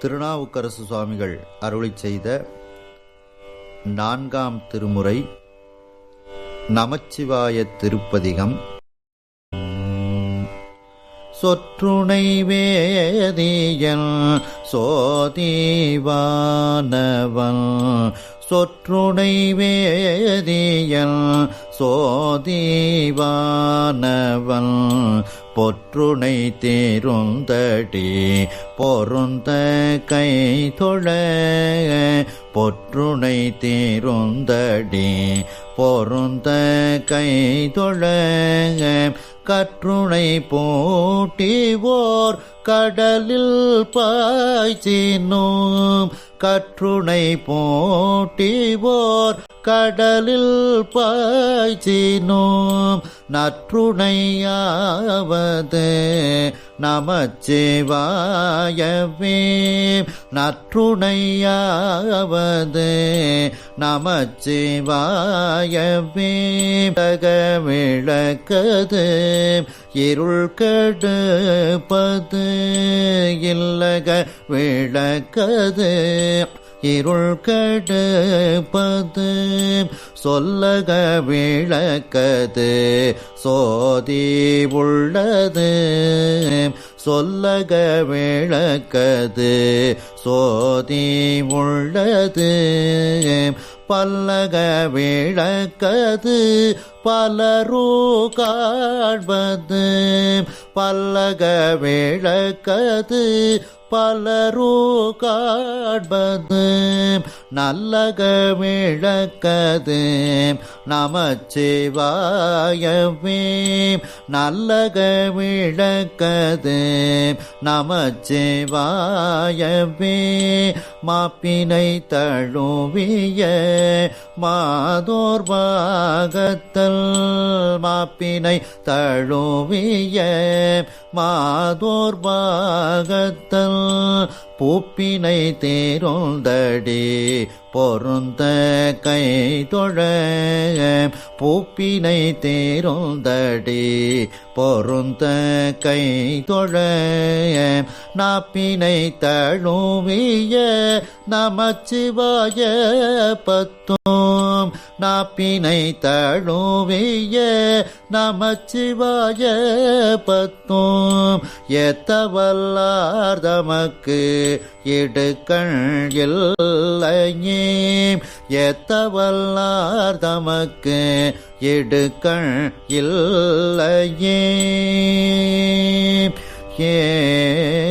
திருநாவுக்கரசு சுவாமிகள் அருளி செய்த நான்காம் திருமுறை நமச்சிவாய திருப்பதிகம். சொற்றுணை வேதியன் சோதீவானவன். சொற்றுணை வேதியன் சோதீவானவன் பொற்றுணை தேருந்தடி பொருந்த கை தொழ பொற்றுணை தேருந்தடி பொருந்த கை தொழ கற்றுணை போட்டிவோர் கடலில் பாய்ச்சினோம் கற்றுணை போட்டிவோர் கடலில் பாய்ச்சினோம். நற்றுணையாவது நமச்சிவாயவே. நற்றுணையாவது நமச்சிவாயவே. தக விளக்கது இருள் கெடுப்பது இல்லக விளக்கது இருள் கெடுப்பது சொல்லக விளக்கது சோதி உள்ளது. சொல்லக விளக்கது சோதி உள்ளது. பல்லக விளக்கது பலரோ காண்பது பல்லக விளக்கது பலரோ காண்பது நல்லக விளக்கது நமச்சிவாயவே நல்லக விளக்கது நமச்சிவாயவே மாப்பினை தழுவிய மாதோர் பாகத்தல் மாப்பினை தழுவிய மாதோர் பாகத்தல் பூப்பினை தேருந்தடி பொருந்த கை தொழ பூப்பினை தேருந்தடி பொருந்த கை தொழ நாப்பினை தழுவிய நமச்சிவாய பத்து நாப்பினை தழுவிய நமச்சிவாய பத்தும். எத்தவல்லார் தமக்கு இடுக்கண் எத்தவல்லார் தமக்கு இடுக்கண் இல்லையே. ஏ